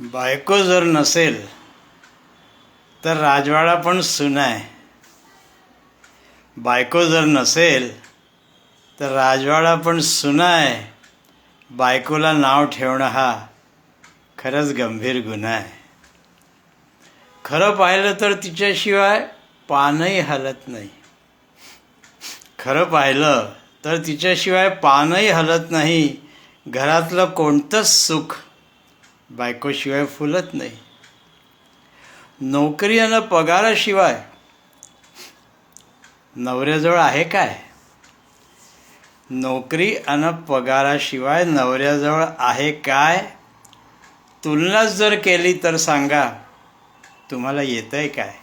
बायको जर नसेल तर राजवाडा पण सुना आहे. बायको जर नसेल तर राजवाडा पण सुना आहे. बायकोला नाव ठेवणं हा खरंच गंभीर गुन्हा आहे. खरं पाहिलं तर तिच्याशिवाय पानही हलत नाही. खरं पाहिलं तर तिच्याशिवाय पानही हलत नाही. घरातलं कोणतंच सुख बायकोशिवाय फुलत नाही. नोकरी आणि पगाराशिवाय नवऱ्याजवळ आहे काय? नोकरी आणि पगाराशिवाय नवऱ्याजवळ आहे काय? तुलनाच जर केली तर सांगा तुम्हाला येतं आहे काय?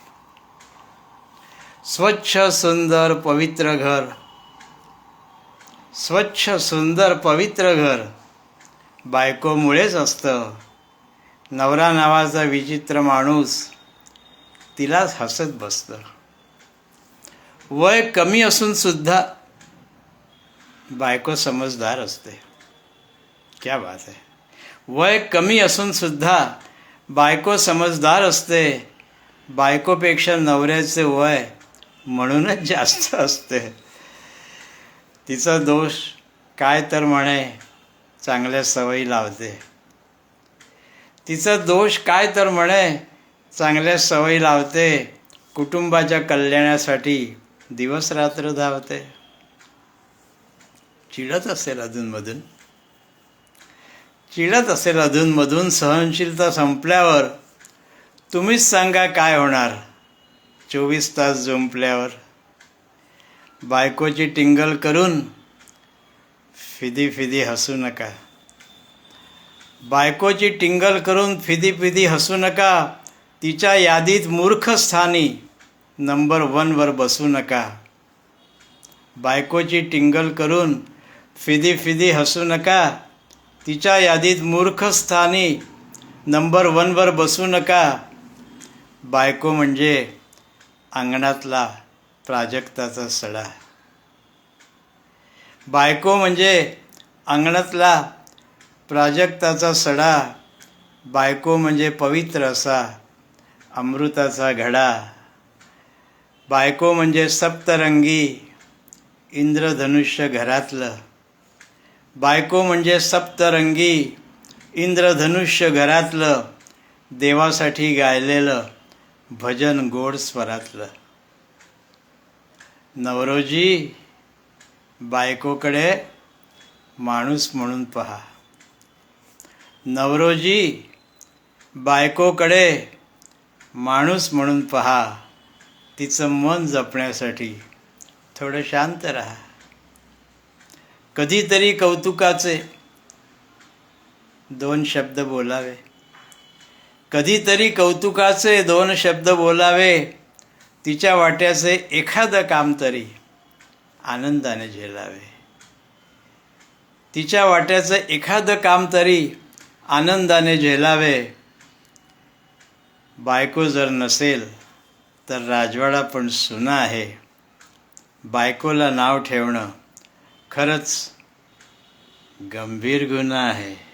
स्वच्छ सुंदर पवित्र घर. स्वच्छ सुंदर पवित्र घर बायकोमुळेच असतं. नवरा नावाचा विचित्र माणूस तिलाच हसत बसतं. वय कमी असून सुद्धा बायको समजदार असते. क्या बात आहे वय कमी असून सुद्धा बायको समजदार असते. बायकोपेक्षा नवऱ्याचे वय म्हणूनच जास्त असते. तिचा दोष काय तर म्हणे चांगल्या सवयी लावते. तिचा दोष काय तर म्हणे. चांगल्या सवयी लावते. कुटुंबाच्या कल्याणासाठी दिवस रात्र धावते. चिडत असेल अधूनमधून. चिडत असेल अधूनमधून सहनशीलता संपल्यावर तुम्हीच सांगा काय होणार. चोवीस तास जुंपल्यावर बायकोची टिंगल करून फिदी फिदी हसू नका. बायकोची टिंगल करून फिदी फिदी हसू नका. तिच्या यादीत मूर्ख स्थानी. नंबर वनवर बसू नका. बायकोची टिंगल करून फिदी फिदी हसू नका. तिच्या यादीत मूर्ख स्थानी. नंबर वनवर बसू नका. बायको म्हणजे अंगणातला प्राजक्ताचा सडा. बायको म्हणजे अंगणातला प्राजक्ताचा सडा बायको म्हणजे पवित्र असा अमृताचा घडा. बायको म्हणजे सप्तरंगी इंद्रधनुष्य घरातलं. बायको म्हणजे सप्तरंगी इंद्रधनुष्य घरातलं देवासाठी गायलेलं भजन गोड स्वरातलं. नवरोजी बायकोकडे माणूस म्हणून पहा. नवरोजी बायकोकडे माणूस म्हणून पहा. तिचं मन जपण्यासाठी थोडं शांत राहा. कधीतरी कौतुकाचे दोन शब्द बोलावे. कधीतरी कौतुकाचे दोन शब्द बोलावे. तिच्या वाट्याचे एखादं काम तरी आनंदाने झेलावे. तिच्या वाट्याचं एखादं काम तरी आनंदाने झेलावे. बायको जर नसेल तर राजवाडा पण सुना आहे. बायकोला नाव ठेवणं खरंच गंभीर गुन्हा आहे.